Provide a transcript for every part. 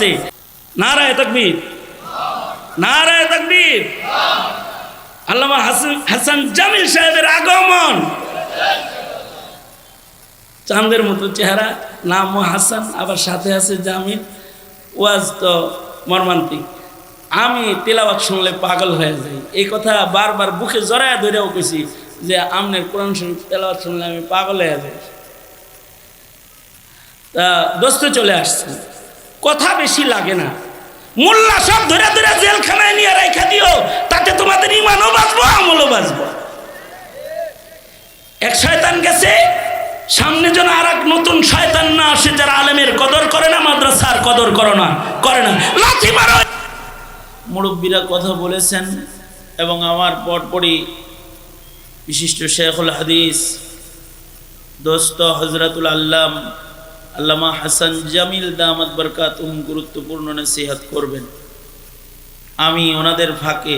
আছে। নারায় তকবীর। নারায় তকবীর। আল্লামা হাসান জামিল সাহেবের আগমন। চাঁদের মতো চেহারা নাম হাসান, আবার সাথে আছে জামিল। ওয়াজ তো মর্মান্তিক। আমি তেলাওয়াত শুনলে পাগল হয়ে যাই। এই কথা বারবার বুকে জড়ায় ধরেও কইছি যে আমনের কোরআন শরীফ তেলাওয়াত শুনলে আমি পাগল হয়ে যাই। তা দোস্ত চলে আসছে। কথা বেশি লাগে না। মোল্লা সব ধরে ধরে জেলখানায় নিয়ে রেখা দিও, তাতে তোমাদের ইমানও বাঁচবো, আমলও বাঁচবো। এক শয়তান গেছে, সামনে যেন আর এক নতুন শয়তান না আসে, যারা আলেমের কদর করে না, মাদ্রাসার কদর করে না করে না। মুরব্বীরা কথা বলেছেন, এবং আমার পরপরই বিশিষ্ট শেখুল হাদিস, দোস্ত হজরতুল আল্লাম আল্লামা হাসান জামিল দামাত বরকাত গুরুত্বপূর্ণ নসিহাত করবেন। আমি ওনাদের ফাঁকে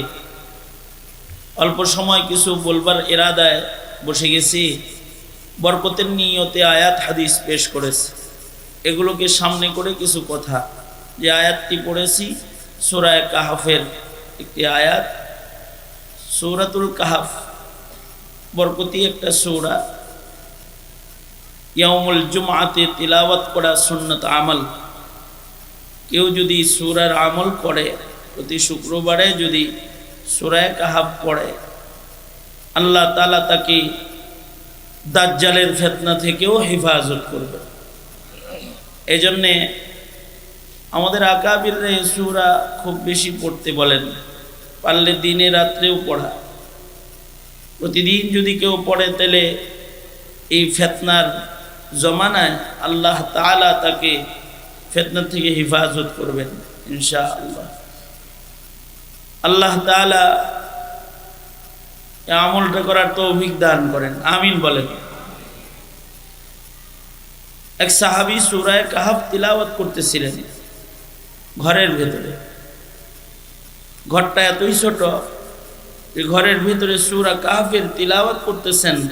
অল্প সময় কিছু বলবার এরাদায় বসে গেছি, বরকতের নিয়তে আয়াত হাদিস পেশ করেছে। এগুলোকে সামনে করে কিছু কথা যে আয়াতটি পড়েছি সুরায় কাহাফের একটি আয়াত। সৌরাতুল কাহাফ বরকতি একটা সৌরা। ইয়ামুল জুমাতে তিলাওয়াত করা সুন্নত আমল। কেউ যদি সুরার আমল করে প্রতি শুক্রবারে যদি সুরায় কাহাব পড়ে, আল্লাহ তালা তাকে দাজ্জালের ফেতনা থেকেও হেফাজত করবে। এই জন্যে আমাদের আকাবির সুরা খুব বেশি পড়তে বলেন, পারলে দিনে রাত্রেও পড়া। প্রতিদিন যদি কেউ পড়ে, তাহলে এই ফেতনার জমানায় আল্লাহ তালা তাকে ফেতনা থেকে হেফাজত করবেন ইনশা আল্লাহ আল্লাহ তালা আমলটা করার তো দান করেন, আমিন বলেন। এক সাহাবি সুরায় কাহাব তিলাওয়াত করতেছিলেন ঘরের ভেতরে। ঘরটা এতই ছোট যে ঘরের ভেতরে সুরা কাহাফের তিলাওয়াত করতেছেন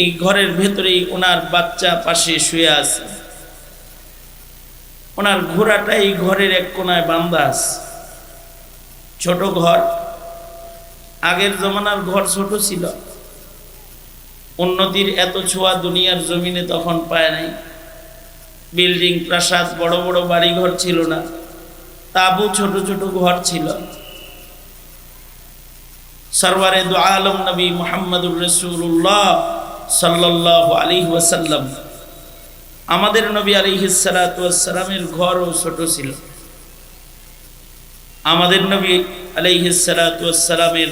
এই ঘরের ভেতরেই ওনার বাচ্চা পাশে শুয়ে আছে। ওনার ঘোড়াটা এই ঘরের এক কোনায় বান্দা আছে। ছোট ঘর। আগের জমানার ঘর ছোট ছিল। উন্নতির এত ছোঁয়া দুনিয়ার জমিনে তখন পায় নাই। বিল্ডিং, প্রাসাদ, বড় বড় বাড়ি ঘর ছিল না। তাবু ছোট ছোট ঘর ছিল। সরওয়ারে দু আলম নবী মোহাম্মদুর রসুল্লাহ সাল্লাহ আলী ওয়াসাল্লাম, আমাদের নবী আলিহিসালামের ঘরও ছোট ছিল। আমাদের নবী আলাইহিসালামের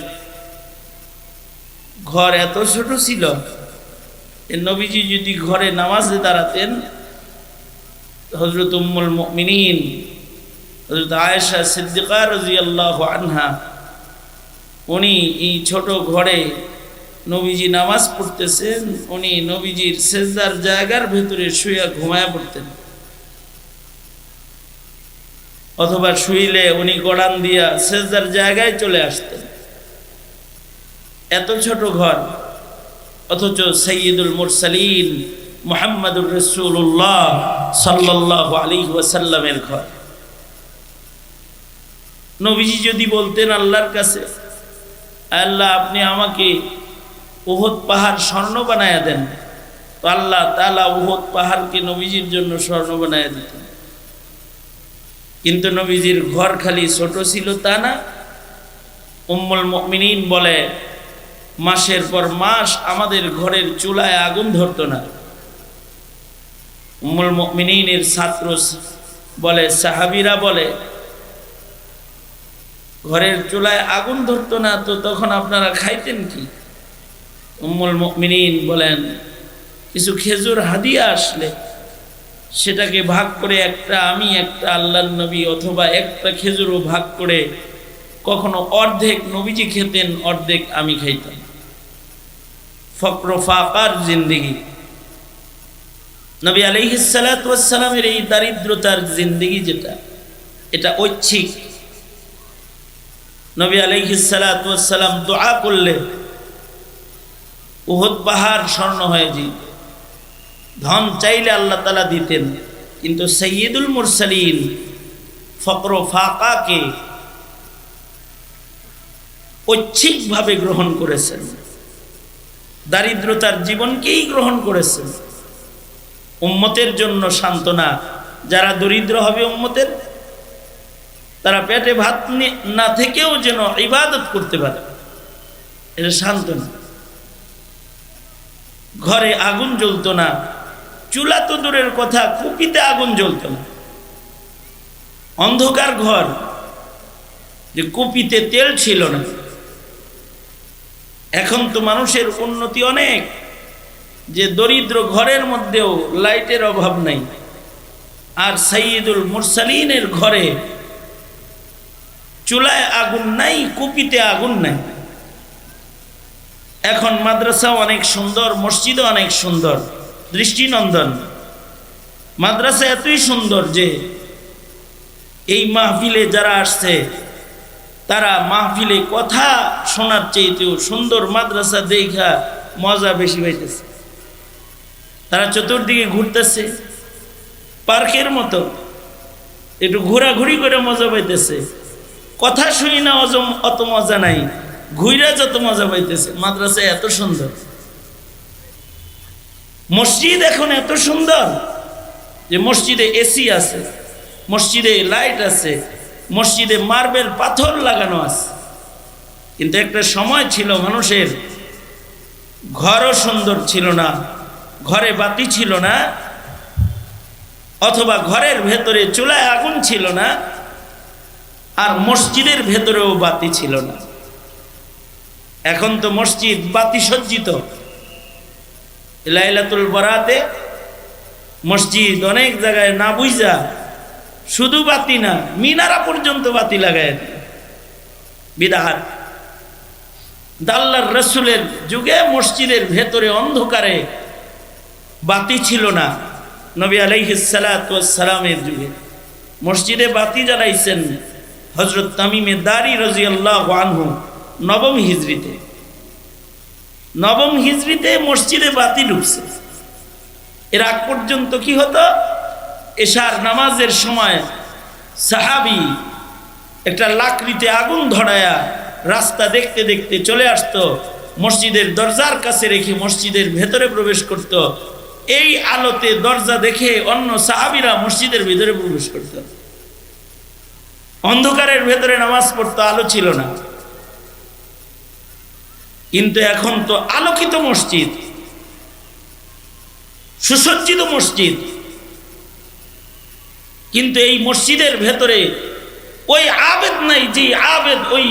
ঘর এত ছোট ছিল নবীজি যদি ঘরে নামাজে দাঁড়াতেন হজরত উম্মুল মিনীন হজরত আয়েশা সিদ্দিকা রাজি আল্লাহ আনহা, উনি এই ছোট ঘরে নবীজি নামাজ পড়তেছেন, উনি নবীজির সেজদার জায়গার ভেতরে শুয়ে ঘুমায় পড়তেন। অথবা শুইলে উনি গড়ান দিয়া সেজদার জায়গায় চলে আসতেন। এত ছোট ঘর, অথচ সৈয়দুল মুরসালিন মোহাম্মদুর রসুল্লাহ সাল্লাহ আলী ওয়াসাল্লামের ঘর। নবীজি যদি বলতেন আল্লাহর কাছে, আল্লাহ আপনি আমাকে উহদ পাহাড় স্বর্ণ বানায় দেন। তো আল্লাহ তালা উহদ পাহাড়কে নবীজির জন্য স্বর্ণ বানায় দিতেন। কিন্তু নবীজির ঘর খালি ছোট ছিল তা না। উম্মুল মিনীন বলে, মাসের পর মাস আমাদের ঘরের চুলায় আগুন ধরত না। উম্মুল মিনীনের ছাত্র বলে, সাহাবিরা বলে, ঘরের চুলায় আগুন ধরতো না, তো তখন আপনারা খাইতেন কি? উম্মুল মিনীন বলেন, কিছু খেজুর হাদিয়া আসলে সেটাকে ভাগ করে একটা আমি, একটা আল্লাহ নবী অথবা একটা খেজুরও ভাগ করে কখনো অর্ধেক নবীজি খেতেন, অর্ধেক আমি খাইতাম। ফক্র ফাকার জিন্দিগি। নবী আলহিসালামের এই দারিদ্রতার জিন্দিগি যেটা, এটা ঐচ্ছিক। নবী আলহিসালাম দোয়া করলে উহদ পাহাড় স্বর্ণ হয়ে যেত ধন চাইলে আল্লাহ তালা দিতেন, কিন্তু সৈয়দুল মুরসালিন ফকর ফাঁকাকে ঐচ্ছিকভাবে গ্রহণ করেছেন। দারিদ্রতার জীবনকেই গ্রহণ করেছেন। উম্মতের জন্য সান্ত্বনা, যারা দরিদ্র হবে উম্মতের, তারা পেটে ভাত নি- থেকেও যেন ইবাদত করতে পারে। এটা সান্ত্বনা। ঘরে আগুন জ্বলতো না। চুলা তো দূরের কথা, কুপিতে আগুন জ্বলতো না। অন্ধকার ঘর যে কুপিতে তেল ছিল না। এখন তো মানুষের উন্নতি অনেক, যে দরিদ্র ঘরের মধ্যেও লাইটের অভাব নাই। আর সৈয়দুল মুরসালিনের ঘরে চুলায় আগুন নাই, কুপিতে আগুন নাই। এখন মাদ্রাসা অনেক সুন্দর, মসজিদও অনেক সুন্দর, দৃষ্টিনন্দন। মাদ্রাসা এতই সুন্দর যে এই মাহফিলে যারা আসছে, তারা মাহফিলে কথা শোনার চাইতেও সুন্দর মাদ্রাসা দেখা মজা বেশি পাইতেছে। তারা চতুর্দিকে ঘুরতেছে, পার্কের মতো, একটু ঘোরাঘুরি করে মজা পাইতেছে। কথা শুনি না অত মজা নাই। ঘুইরা যত মজা পাইতেছে। মাদ্রাসা এত সুন্দর। মসজিদ এখন এত সুন্দর যে মসজিদে এসি আছে, মসজিদে লাইট আছে, মসজিদে মার্বেল পাথর লাগানো আছে। কিন্তু একটা সময় ছিল মানুষের ঘরও সুন্দর ছিল না, ঘরে বাতি ছিল না, অথবা ঘরের ভেতরে চুলায় আগুন ছিল না, আর মসজিদের ভেতরেও বাতি ছিল না। এখন তো মসজিদ বাতি সজ্জিত লাইলাতুল বরাতে মসজিদ অনেক জায়গায় না বুঝা শুধু বাতি না, মিনারা পর্যন্ত বাতি লাগায় বিদাহার দাল্লার রসুলের যুগে মসজিদের ভেতরে অন্ধকারে বাতি ছিল না, নবী আলাইহিসালামের যুগে। মসজিদে বাতি জ্বালাইছেন হজরত তামিমে দারি রাজিয়াল্লাহ আনহু। নবম হিজড়িতে। নবম হিজড়িতে মসজিদে বাতি ঢুকছে এর আগ পর্যন্ত কি হতো? এশার নামাজের সময় সাহাবি একটা লাকড়িতে আগুন ধরায়া রাস্তা দেখতে দেখতে চলে আসতো, মসজিদের দরজার কাছে রেখে মসজিদের ভেতরে প্রবেশ করত। এই আলোতে দরজা দেখে অন্য সাহাবিরা মসজিদের ভিতরে প্রবেশ করত। অন্ধকারের ভেতরে নামাজ পড়তো, আলো ছিল না। কিন্তু এখন তো আলোকিত মসজিদ, সুসজ্জিত মসজিদ। কিন্তু এই মসজিদের ভেতরে ওই আবেদ নাই যে আবেদ ওই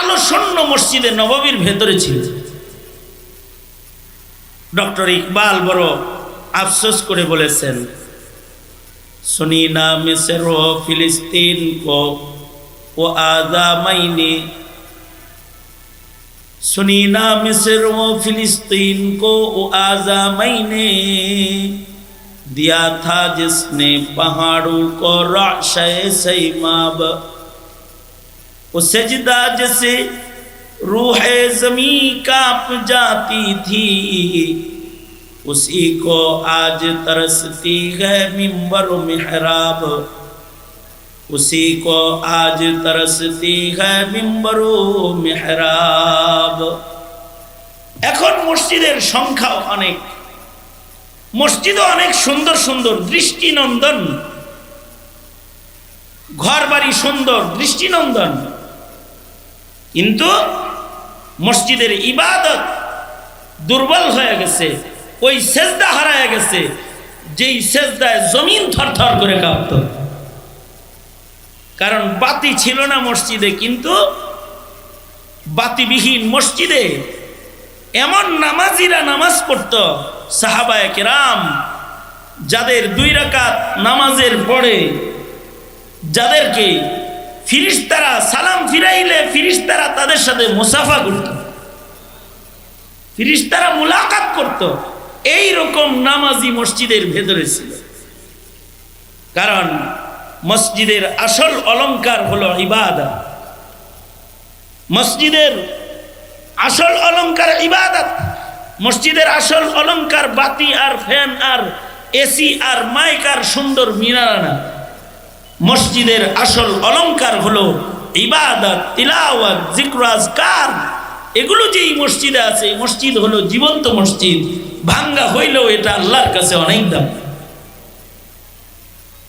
আলোসন্ন মসজিদে নবাবীর ভেতরে ছিল। ডক্টর ইকবাল বড় আফসোস করে বলেছেন, সনিনা না ফিলিস্তিন কো ও আজামাইনি मैंने सुनी ना मिस्र वो फिलिस्तीन को आजा मैंने दिया था जिसने पहाड़ों को राशय सैमाब वो सजदा जैसे रूह जमी काँप जाती थी। उसी को आज तरसती है मिंबर मेहराब। उसी को आज तरसती है मिंबर মেহরাব এখন মসজিদের সংখ্যা অনেক মসজিদও অনেক সুন্দর সুন্দর দৃষ্টিনন্দন ঘর বাড়ি সুন্দর দৃষ্টিনন্দন কিন্তু মসজিদের ইবাদত দুর্বল হয়ে গেছে ওই সেজদা হারায় গেছে যেই সেজদায় জমিন থরথর করে কাঁপত কারণ বাতি ছিল না মসজিদে, কিন্তু বাতিবিহীন মসজিদে এমন নামাজিরা নামাজ পড়ত, সাহাবায় কেরাম, যাদের দুই রাকাত নামাজের পরে যাদেরকে ফিরিস্তারা সালাম ফিরাইলে, ফিরিস্তারা তাদের সাথে মুসাফা করত। ফিরিস্তারা মুলাকাত করত। এই রকম নামাজি মসজিদের ভেতরে ছিল। কারণ মসজিদের আসল অলংকার হলো ইবাদত মসজিদের আসল অলংকার ইবাদত। মসজিদের আসল অলংকার বাতি আর ফ্যান আর এসি আর মাইক আর সুন্দর মিনারা না। মসজিদের আসল অলঙ্কার হলো ইবাদত তিলাওয়াত জিক্র আজকার। এগুলো যে এই মসজিদে আছে, মসজিদ হলো জীবন্ত মসজিদ। ভাঙ্গা হইলেও এটা আল্লাহর কাছে অনেক দাম।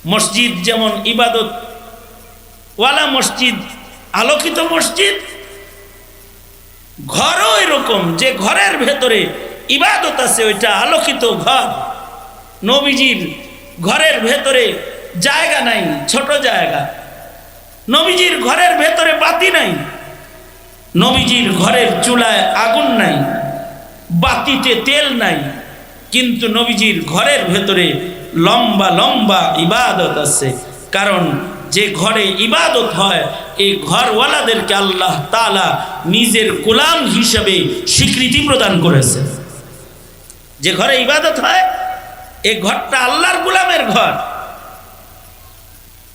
মসজিদ যেমন ইবাদত, ওয়ালা মসজিদ, আলোকিত মসজিদ, ঘরও এরকম, যে ঘরের ভেতরে ইবাদত আছে, ওইটা আলোকিত ঘর। নবীজির ঘরের ভেতরে জায়গা নাই, ছোট জায়গা। নবীজির ঘরের ভেতরে বাতি নাই, নবীজির ঘরের চুলায় আগুন নাই, বাতিতে তেল নাই। কিন্তু নবীজির ঘরের ভেতরে লম্বা লম্বা ইবাদত আছে কারণ যে ঘরে ইবাদত হয় এই ঘরওয়ালাদেরকে আল্লাহ তালা নিজের গোলাম হিসেবে স্বীকৃতি প্রদান করেছে যে ঘরে ইবাদত হয় এই ঘরটা আল্লাহর গোলামের ঘর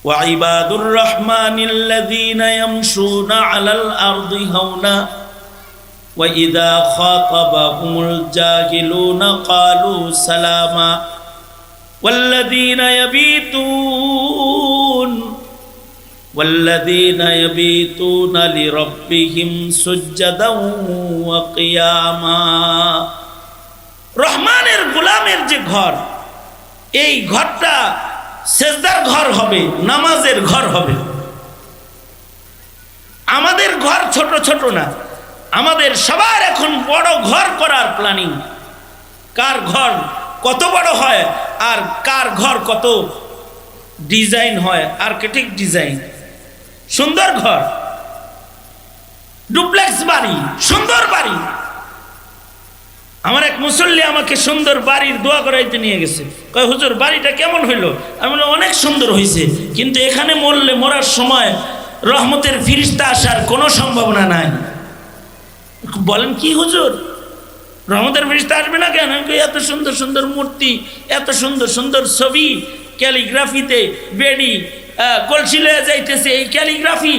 وعباد الرحمن الذين يمشون على الأرض هونا وإذا خاطبهم الجاهلون قالوا سلاما والذين يبيتون والذين يبيتون لربهم سجدا وقياما রহমানের গোলামের যে ঘর এই ঘরটা সেজদার ঘর হবে নামাজের ঘর হবে আমাদের ঘর ছোট ছোট না আমাদের সবার এখন বড় ঘর করার প্ল্যানিং কার ঘর কত বড় হয় আর কার ঘর কত ডিজাইন হয় আর্কিটেক্ট ডিজাইন সুন্দর ঘর ডুপ্লেক্স বাড়ি, সুন্দর বাড়ি। আমার এক মুসল্লি আমাকে সুন্দর বাড়ির দোয়া করাইতে নিয়ে গেছে। কয়, হুজুর, বাড়িটা কেমন হইল? আমি বললাম, অনেক সুন্দর হয়েছে কিন্তু এখানে মরলে মরার সময় রহমতের ফিরিস্তা আসার কোনো সম্ভাবনা নাই। বলেন, কি হুজুর? রহমতের ফিরিস্তা আসবে না কেন? এত সুন্দর সুন্দর মূর্তি, এত সুন্দর সুন্দর ছবি, ক্যালিগ্রাফিতে বেডি কলসি লয়ে যাইতেছে, এই ক্যালিগ্রাফি,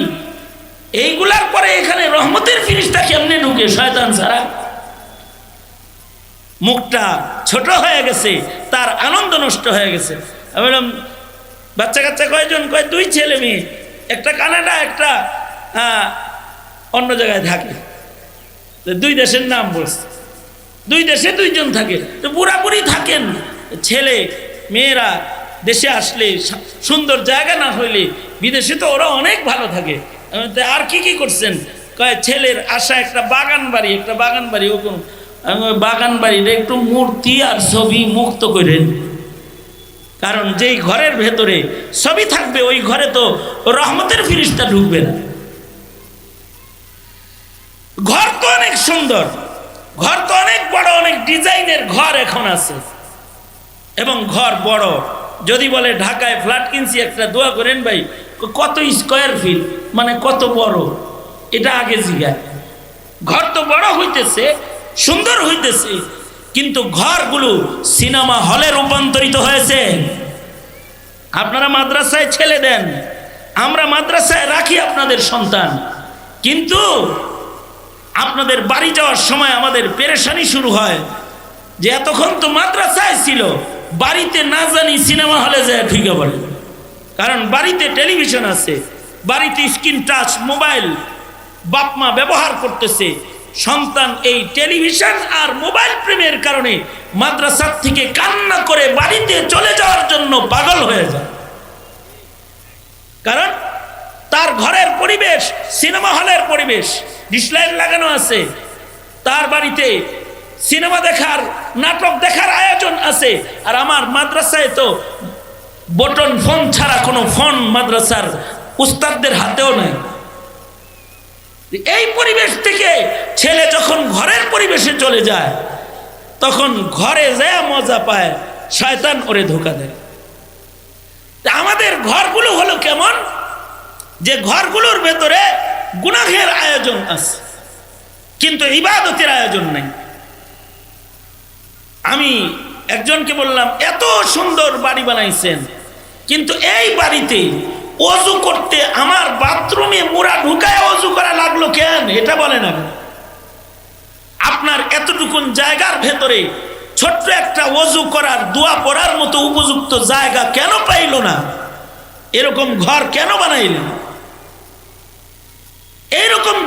এইগুলার পরে এখানে রহমতের ফিরিস্তা কেমনে ঢুকে, শয়তান ছাড়া? মুখটা ছোট হয়ে গেছে, তার আনন্দ নষ্ট হয়ে গেছে। বললাম বাচ্চা কাচ্চা কয়জন? কয়, দুই ছেলে মেয়ে, একটা কানাডা, একটা অন্য জায়গায় থাকে। দুই দেশের নাম বলছে। দুই দেশে দুইজন থাকে। তো পুরাপুরি থাকেন। ছেলে, মেয়েরা দেশে আসলে সুন্দর জায়গা না হইলে বিদেশে তো ওরা অনেক ভালো থাকে। আর কি কি করছেন? কয় ছেলের আশা একটা বাগান বাড়ি, একটা বাগান বাড়ি ওরকম। বাগান বাড়িটা একটু মূর্তি আর ছবি মুক্ত করেন। কারণ যেই ঘরের ভেতরে ছবি থাকবে, ওই ঘরে তো রহমতের ফিরিস্তা ঢুকবে না ঘর তো অনেক সুন্দর। ঘর তো অনেক বড়, অনেক ডিজাইনের ঘর এখন আছে। এবং ঘর বড়। যদি বলে ঢাকায় ফ্ল্যাট কিনছি, একটা দোয়া করেন ভাই, কত স্কোয়ার ফিট মানে কত বড়? এটা আগে জিগায়। ঘর তো বড় হইতেছে, সুন্দর হইতেছে, কিন্তু ঘরগুলো সিনেমা হলে রূপান্তরিত হয়েছে। আপনারা মাদ্রাসায় ছেলে দেন, আমরা মাদ্রাসায় রাখি আপনাদের সন্তান। কিন্তু আপনাদের বাড়ি যাওয়ার সময় আমাদের পেরেশানি শুরু হয়। যে এতক্ষণ তো মাদ্রাসায় ছিল, বাড়িতে না জানি সিনেমা হলে যায় ঢুকে পড়ে কারণ বাড়িতে টেলিভিশন আছে, বাড়িতে স্ক্রিন টাচ, মোবাইল বাপমা ব্যবহার করতেছে। সন্তান এই টেলিভিশন আর মোবাইল প্রেমের কারণে মাদ্রাসার থেকে কান্না করে বাড়িতে চলে যাওয়ার জন্য পাগল হয়ে যায়। কারণ তার ঘরের পরিবেশ, সিনেমা হলের পরিবেশ ডিসলাইট লাগানো আছে। তার বাড়িতে সিনেমা দেখার, নাটক দেখার আয়োজন আছে। আর আমার মাদ্রাসায় তো বটন ফোন ছাড়া কোনো ফোন মাদ্রাসার উস্তাদদের হাতেও নেই। এই পরিবেশ থেকে ছেলে যখন ঘরের পরিবেশে চলে যায়, তখন ঘরে যায় মজা পায়, শয়তান ওরে ধোকা দেয়। আমাদের ঘরগুলো হলো কেমন? যে ঘরগুলোর ভেতরে গুনাহের আয়োজন আছে, কিন্তু ইবাদতের আয়োজন নাই। আমি একজনকে বললাম, এত সুন্দর বাড়ি বানাইছেন, কিন্তু এই বাড়িতে অজু করতে আমার বাথরুমে মুড়া ঢুকায় অজু করা লাগল কেন? এটা বলে না আপনার এতটুকুন জায়গার ভেতরে ছোট্ট একটা ওযু করার দোয়া পড়ার মতো উপযুক্ত জায়গা কেন পাইল না? এরকম ঘর কেন বানাইলেন?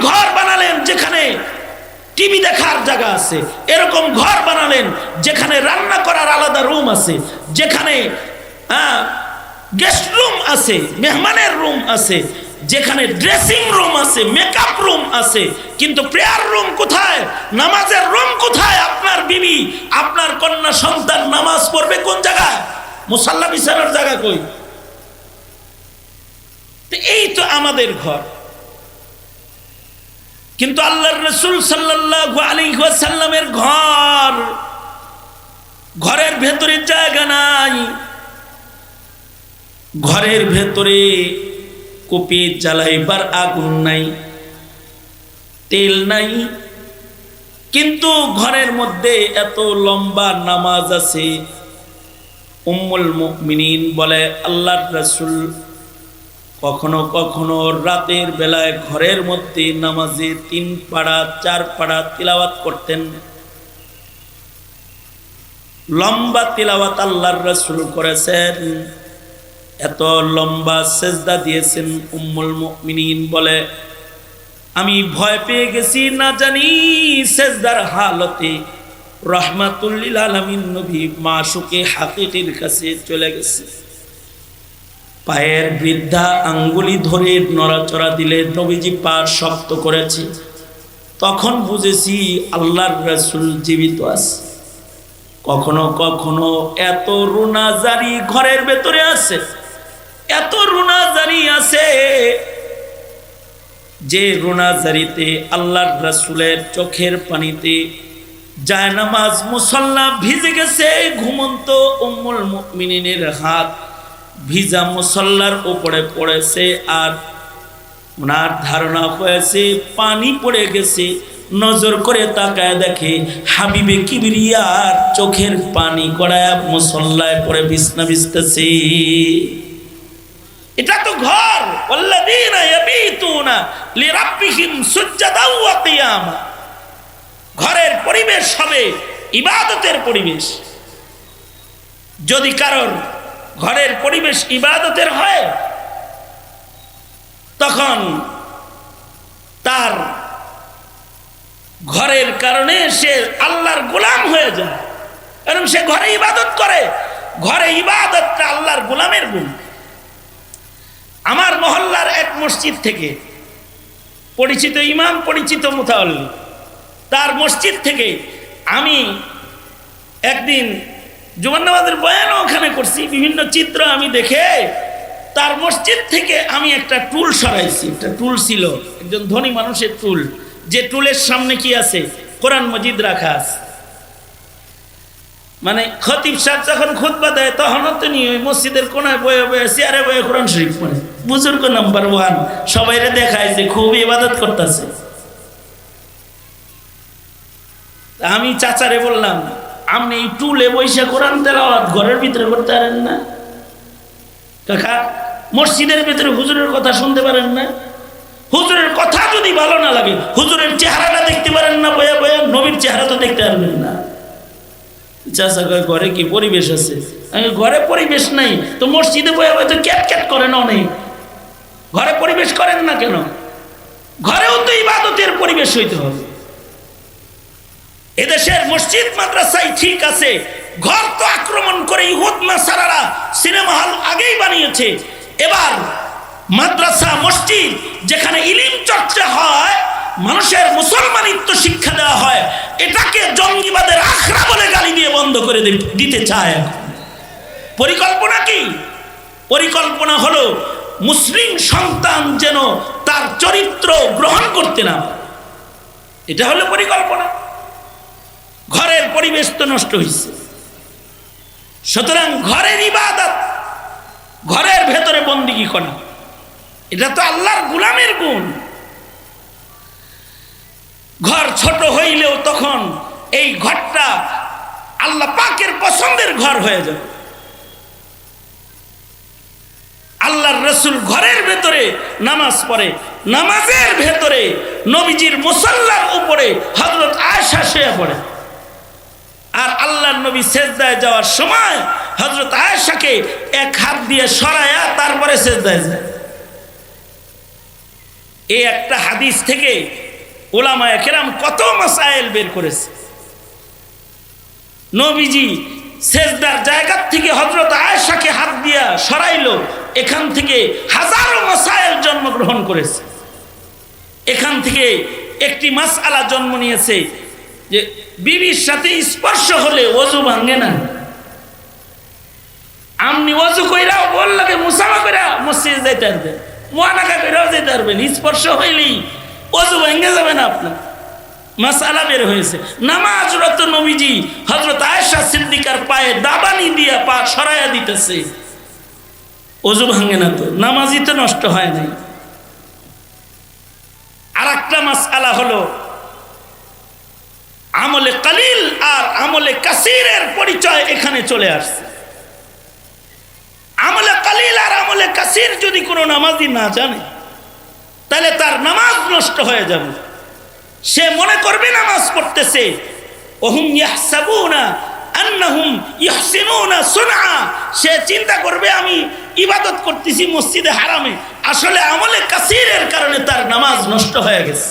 ঘর বানালেন যেখানে টিভি দেখার জায়গা আছে। এরকম ঘর বানালেন যেখানে রান্না করার আলাদা রুম আছে। যেখানে গেস্ট রুম আছে, মেহমানের রুম আছে। যেখানে ড্রেসিং রুম আছে, মেকআপ রুম আছে। কিন্তু প্রেয়ার রুম কোথায়? নামাজের রুম কোথায় আপনার বিবি? আপনার কন্যা সন্তান নামাজ পড়বে কোন জায়গায়? মুসাল্লা বিছানার জায়গা কই? এই তো আমাদের ঘর। কিন্তু আল্লাহর রসুল সাল্লাল্লাহু আলাইহি ওয়াসাল্লামের ঘর, ঘরের ভেতরে জায়গা নাই। ঘরের ভেতরে কোপে জ্বালাইবার আগুন নাই, তেল নাই। কিন্তু ঘরের মধ্যে এত লম্বা নামাজ আছে, উম্মুল মুমিনিন বলে আল্লাহর রাসূল কখনো কখনো রাতের বেলায় ঘরের মধ্যে নামাজে তিন পাড়া, চার পাড়া তিলাওয়াত করতেন। লম্বা তিলাওয়াত আল্লাহর রসুল করেছেন। এত লম্বা সেজদা দিয়েছেন উম্মুল মুমিনিন বলে, আমি ভয় পেয়ে গেছি না জানি সেজদার হালতে রহমাতুল্লিল আলমিন নবী মাসুকে হাকিটির কাছে চলে গেছে। পায়ের বৃদ্ধা আঙ্গুলি ধরে নড়াচড়া দিলে নবীজি পা শক্ত করেছে। তখন বুঝেছি আল্লাহর রসুল জীবিত আছে। কখনো কখনো এত রুনাজারি ঘরের ভেতরে আছে। এত রুনাজারি আছে যে রুনাজারিতে আল্লাহর রসুলের চোখের পানিতে জায়নামাজ মুসল্লা ভিজে গেছে, ঘুমন্ত উম্মুল মুমিনিনের হাত ভিজা মুসল্লার উপরে পড়েছে আর ওনার ধারণা হয়েছে, পানি পড়ে গেছে। নজর করে তাকায় দেখে হাবিবে কিবরিয়ার চোখের পানি করায় মুসল্লায় পরে বিছনা বিছতেছে এটা তো ঘর। ঘরের পরিবেশ হবে, ইবাদতের পরিবেশ। যদি কারোর ঘরের পরিবেশ ইবাদতের হয়, তখন তার ঘরের কারণে সে আল্লাহর গোলাম হয়ে যায়। কারণ সে ঘরে ইবাদত করে। ঘরে ইবাদতটা আল্লাহর গোলামের গুণ। আমার মহল্লার এক মসজিদ থেকে পরিচিত ইমাম, পরিচিত মুতাল্লি তার মসজিদ থেকে আমি একদিন জুমান নামাজের বয়ানও ওখানে করছি, বিভিন্ন চিত্র আমি দেখে তার মসজিদ থেকে আমি একটা টুল সরাইছি, একটা টুল ছিল, একজন ধনী মানুষের টুল, যে টুলের সামনে কি আছে? কোরআন মজিদ রাখা আছে। মানে খতিব সাহেব যখন খুতবা দেয় তখনও তো নিয়ে ওই মসজিদের কোনায় বয়ে বয়ে চেয়ারে বয়ে কোরআন শরীফ পড়ে। বুজুর্গ নাম্বার ওয়ান, সবাইরে দেখায় যে খুব ইবাদত করতেছে। আমি চাচারে বললাম আপনি এই টুলে বৈশা কোরআন তেলাওয়াত ঘরের ভিতরে করতে পারেন না? কাকা, মসজিদের ভিতরে হুজুরের কথা শুনতে পারেন না? হুজুরের কথা যদি ভালো না লাগে, হুজুরের চেহারাটা দেখতে পারেন না, বয়া বয়া নবীর চেহারা তো দেখতে পারবেন না। ঘরে কি পরিবেশ আছে? ঘরে পরিবেশ নাই। তো মসজিদে বয়া বয়া তো ক্যাট ক্যাট করেন অনেক। ঘরে পরিবেশ করেন না কেন? ঘরেও তো ইবাদতের পরিবেশ হইতে হবে। এদেশের মসজিদ, মাদ্রাসায় ঠিক আছে। ঘর তো আক্রমণ করে ইহুদ নাসারারা সিনেমা হল আগেই বানিয়েছে। এবার মাদ্রাসা, মসজিদ, যেখানে ইলিম চর্চা হয়, মানুষের মুসলমানিত্ব শিক্ষা দেওয়া হয়, এটাকে জঙ্গিবাদের আখড়া বলে গালি দিয়ে বন্ধ করে দিতে চায় পরিকল্পনা কি? পরিকল্পনা হলো মুসলিম সন্তান যেন তার চরিত্র গ্রহণ করতে না এটা হলো পরিকল্পনা। পরিবেশ তো নষ্ট হয়েছে সুতরাং ঘরের ইবাদত, ঘরের ভেতরে বন্দিগি করা, এটা তো আল্লাহর গুলামের গুণ। ঘর ছোট হইলেও তখন এই ঘরটা আল্লাহ পাকের পছন্দের ঘর হয়ে যাবে। আল্লাহর রসুল ঘরের ভেতরে নামাজ পড়ে, নামাজের ভেতরে নবীজির মুসল্লার উপরে হজরত আয়সা শুয়ে পড়ে। আর আল্লাহর নবী সেজদায় যাওয়ার সময় হজরত আয়েশাকে এক হাত দিয়ে সরায়া তারপরে সেজদায় যায়। এই একটা হাদিস থেকে ওলামায় কেরাম কত মাসাইল বের করেছে। নবীজি সেজদার জায়গার থেকে হজরত আয়েশাকে হাত দিয়া সরাইলো, এখান থেকে হাজারো মাসাইল জন্মগ্রহণ করেছে। এখান থেকে একটি মাস আলা জন্ম নিয়েছে যে বিবির সাথে স্পর্শ হলে ওজু ভাঙে না। আপনি ওজু কইরাও বল লাগে মুসামা কইরা মসজিদে যাইতে পারবেন, মোয়ানাকা কইরাও যেতে পারবেন, স্পর্শ হইলেই ওজু ভেঙে যাবে না আপনার। মাসালা বের হয়েছে। নামাজ রত নবীজি হজরত আয়েশা সিদ্দিকার পায়ে দাবানি দিয়া পা সরাইয়া দিতেছে। ওজু ভাঙে না তো, নামাজই তো নষ্ট হয় নাই। আর একটা মাসালা হলো আমলে কালিল আর আমলে কাসিরের পরিচয় এখানে চলে আসছে। আমলে কালিল আর আমলে কাসির যদি কোনো নামাজি না জানে, তাহলে তার নামাজ নষ্ট হয়ে যাবে। সে মনে করবে নামাজ পড়তেছে। ওহুম ইয়াহসাবুনা আন্নাহুম ইহসিনুনা সুনআ। সে চিন্তা করবে, আমি ইবাদত করতেছি মসজিদে হারামে। আসলে আমলে কাসিরের কারণে তার নামাজ নষ্ট হয়ে গেছে।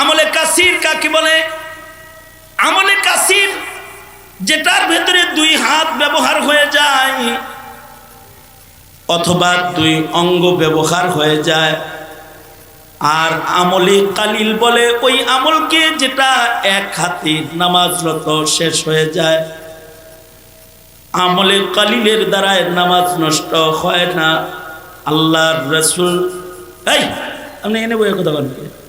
আমলে কাসির কাকে বলে? আমলে কাসির যেটার ভেতরে দুই হাত ব্যবহার হয়ে যায়, অথবা দুই অঙ্গ ব্যবহার হয়ে যায়। আর আমলে কালিল বলে, ওই আমলকে যেটা এক হাতে নামাজরত শেষ হয়ে যায়। আমলে কালিলের দ্বারায় নামাজ নষ্ট হয় না। আল্লাহর রসুল এই, আপনি এনে বইয়ে কথা বলবেন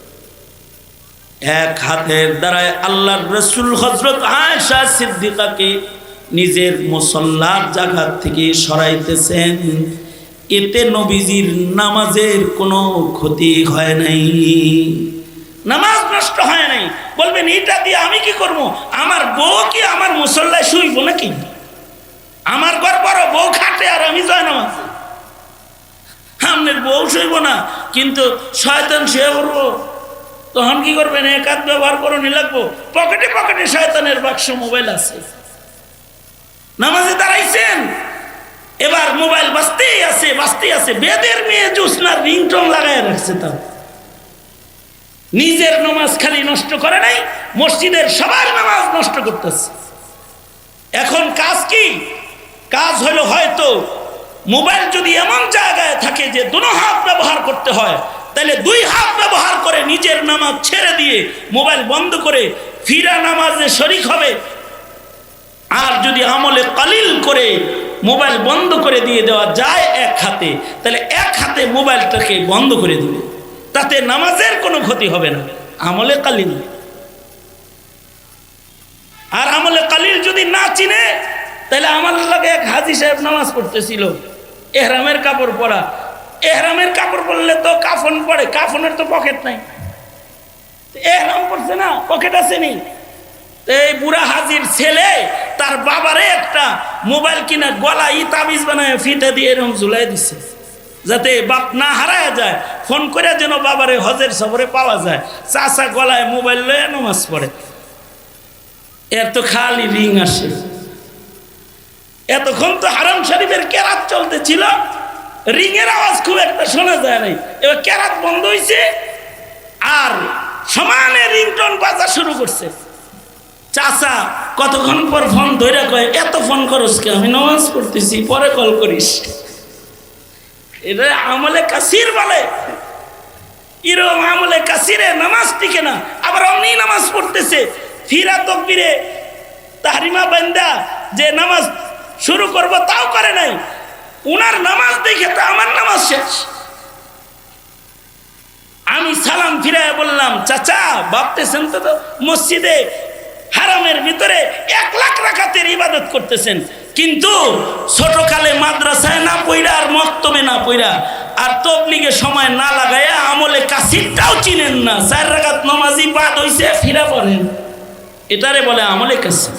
এক হাতের দ্বারায় আল্লাহর রসুল হজরত আয়সা সিদ্দিকাকে নিজের মুসল্লার জায়গা থেকে সরাইতেছেন। এতে নবীজির নামাজের কোনো ক্ষতি হয় নাই। নামাজ নষ্ট হয় নাই। বলবেন, এটা দিয়ে আমি কি করব? আমার বউ কি আমার মুসল্লায় শুইব নাকি? আমার ঘর বড়, বউ খাটে আর আমি জয় নামাজ। আপনার বউ শুইব না, কিন্তু শয়তান শুয়ে পড়ব তখন কি করবেন? এক হাত ব্যবহার নি লাগবো? পকেটে পকেটে শয়তানের বাক্স, মোবাইল আছে। নামাজে দাঁড়াইছেন? এবার মোবাইল বাঁচতেই আছে বাঁচতেই আছে। বেদের মেয়ে জোসনার রিংটন লাগাই রাখছে তাও। নিজের নামাজ খালি নষ্ট করে নাই, মসজিদের সবার নামাজ নষ্ট করতেছে। এখন কাজ কি? কাজ হলো হয়তো মোবাইল যদি এমন জায়গায় থাকে যে দুনো হাত ব্যবহার করতে হয় তাহলে দুই হাত ব্যবহার করে নিজের নামাজ ছেড়ে দিয়ে মোবাইল বন্ধ করে ফিরা নামাজে শরিক হবে। আর যদি আমলে কালিল করে মোবাইল বন্ধ করে দিয়ে দেওয়া যায় এক হাতে, তাহলে এক হাতে মোবাইলটাকে বন্ধ করে দিবে। তাতে নামাজের কোনো ক্ষতি হবে না, আমলে কালিল। আর আমলে কালিল যদি না চিনে, তাহলে আমার লাগে এক হাজি সাহেব নামাজ পড়তেছিল, এহরামের কাপড় পরা। এহরামের কাপড় পরলে তো কাফন পড়ে কাফনের তো পকেট নাই। এহরাম পড়ছে না, পকেট আসেনি এই বুড়া হাজির ছেলে, তার বাবারে একটা মোবাইল কিনা গলা ই তাবিজ বানায় ফিতে দিয়ে এরকম ঝুলাই দিছে। যাতে বাপ না হারায় যায়, ফোন করে যেন বাবারে হজের সবরে পাওয়া যায়। চাষা গলায় মোবাইল লয়ে নমাজ পড়ে। এর তো খালি রিং আসে। এতক্ষণ তো হারাম শরীফের কেরাত চলতেছিল। রিংয়ের আওয়াজ খুব একটা শোনা যায় নাই। এবার কেরাত বন্ধ হয়েছে আর সমানে রিংটন বাজা শুরু করছে। চাচা, কতক্ষণ পর ফোন ধরে কয়, এত ফোন করস কে? আমি নামাজ পড়তেছি, পরে কল করিস। এটা আমলে কাসির বলে। এরকম আমলে কাসিরে নামাজ টিকে না, আবার অমনি নামাজ পড়তেছে। ফিরা তকবিরে তাহারিমা বান্দা যে নামাজ শুরু করব তাও করে নাই। উনার নামাজ দেখে তো আমার নামাজ শেষ। আমি সালাম ফিরে বললাম, চাচা, ভাবতেছেন তো মসজিদে হারামের ভিতরে এক লাখ রাখাতের ইবাদত করতেছেন। কিন্তু ছোটকালে মাদ্রাসায় না পইরা আর মক্তবে না পইরা আর তবলিগে সময় না লাগাইয়া আমলে কাসিরটাও চিনেন না। চার রাখাত নমাজি বাদ হইছে, ফিরা পড়েন। এটারে বলে আমলে কাসির।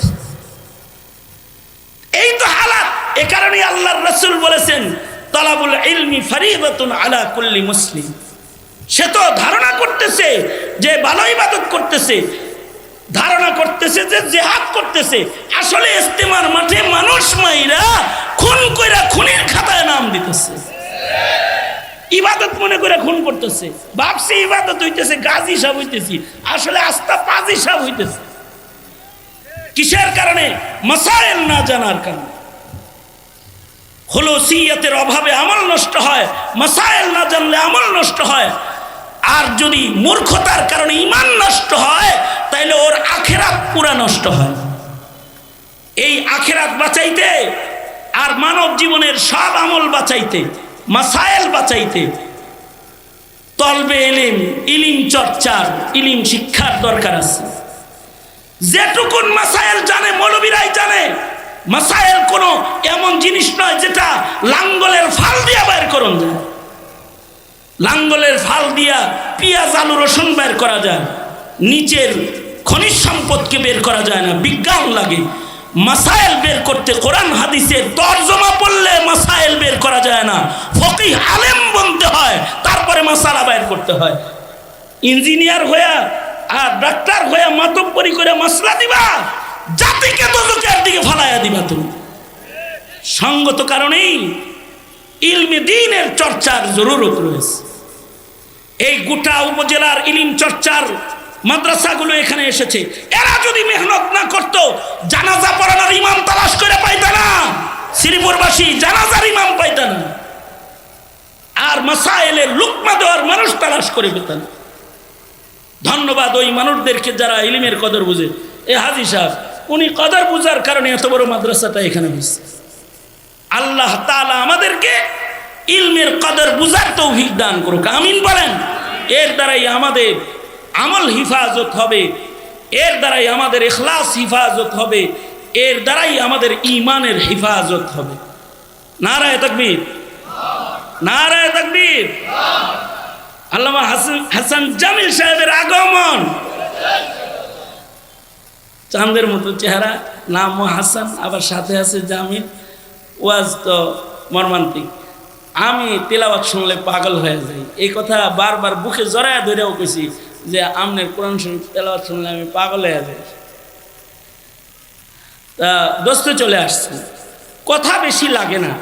এই তো হালাত। এ কারণে আল্লাহর রসুল বলেছেন, তালাবুল ইলমি ফরিদতুন আলা কুল্লি মুসলিম। সে তো ধারণা করতেছে যে ভালো ইবাদত করতেছে, ধারণা করতেছে যে জেহাদ করতেছে। আসলে ইস্তেমার মাঠে মানুষ মাইরা খুন কইরা খুনের খাতায় নাম দিতেছে। ইবাদত মনে করে খুন করতেছে। ভাবছি ইবাদত হইতেছে, গাজী সাহেব হইতেছি। আসলে আস্থা পাজি সাহেব হইতেছে। কিসের কারণে? মাসাইল না জানার কারণে। হলসিয়তের অভাবে আমল নষ্ট হয় মাসাইল না জানলে আমল নষ্ট হয়। আর যদি মূর্খতার কারণে ইমান নষ্ট হয়, তাইলে ওর আখেরাত পুরা নষ্ট হয়। এই আখেরাত বাঁচাইতে আর মানব জীবনের সব আমল বাঁচাইতে মাসাইল বাঁচাইতে তলবে এলিম, ইলিম চর্চার, ইলিম শিক্ষার দরকার আছে। যেটুকুন মাসাইল জানে, মৌলবীরাই জানে মাসাইল কোনো এমন জিনিস নয় যেটা লাঙ্গলের ফাল দিয়া বের করুন যায়। লাঙ্গলের ফাল দিয়া পিঁয়াজ, আলু, রসুন বের করা যায়। নিচের খনিজ সম্পদকে বের করা যায় না, বিজ্ঞান লাগে। মাসাইল বের করতে কোরআন, হাদিসের তর্জমা পড়লে মাসাইল বের করা যায় না। ফকি আলেম বলতে হয়, তারপরে মাসালা বের করতে হয়। ইঞ্জিনিয়ার হইয়া আর ডাক্তার হইয়া মাতব্বরি করে মশলা দিবা। জাতিকে দোজকের দিকে ফালাইয়া দিবা তুমি। সঙ্গত কারণেই ইলমে দিনের চর্চার জরুরত রয়েছে। এই গোটা উপজেলার ইলিম চর্চার মাদ্রাসাগুলো এখানে এসেছে। এরা যদি মেহনত না করতো, জানাজা পড়ানোর ইমাম তালাশ করে পাইত না। শ্রীপুরবাসী জানাজার ইমাম পাইত না। আর মাসাইলের লুকমা দেওয়ার মানুষ তালাশ করে পেত না। ধন্যবাদ ওই মানুষদেরকে যারা ইলিমের কদর বুঝে। এ হাজি সাহেব উনি কদর বুঝার কারণে এত বড় মাদ্রাসাটা এখানে হয়েছে। আল্লাহ তালা আমাদেরকে ইলমের কদর বুঝার তৌফিক দান করুক, আমিন বলেন। এর দ্বারাই আমাদের আমল হিফাজত হবে, এর দ্বারাই আমাদের এখলাস হিফাজত হবে, এর দ্বারাই আমাদের ইমানের হিফাজত হবে। নারায় তকবীর। নারায় তকবীর। আল্লামা হাসান হাসান জামিল সাহেবের আগমন। চাঁদের মতো চেহারা নাম হাসান, আবার সাথে আছে জামিল। ওয়াজ তো মর্মান্তিক। আমি তেলাওয়াত শুনলে পাগল হয়ে যাই। এই কথা বারবার বুকে জড়ায় ধরেও কেছি যে আমনের কোরআন শরীফ তেলাওয়াত শুনলে আমি পাগল হয়ে যাই। তা দোস্ত চলে আসছে। কথা বেশি লাগে না।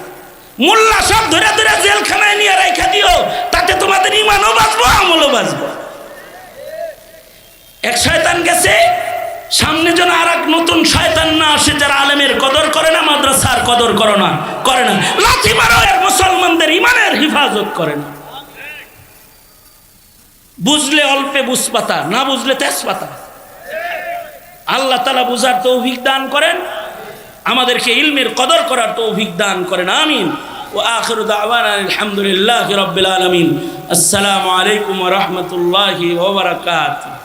মোল্লা সব ধরে ধরে জেলখানায় নিয়ে রেখা দিও, তাতে তোমাদের ইমানও বাঁচবো, আমলও বাঁচবো। এক শয়তান গেছে সামনে যেন আর এক নতুন শয়তান না আসে, যারা আলেমের কদর করে না, মাদ্রাসার কদর করে না করে না। লাথি মারো, এর মুসলমানদের ইমানের হিফাজত করে না। বুঝলে অল্পে বুঝপাতা, না বুঝলে তেজপাতা। আল্লাহ তালা বুঝার তৌফিক দান করেন, আমাদেরকে ইলমের কদর করার তৌফিক দান করেন, আমিন। ও আখির দাওয়ানা আলহামদুলিল্লাহ রব্বিল আলামিন। আসসালামু আলাইকুম রাহমাতুল্লাহি ওয়া বারাকাতুহু।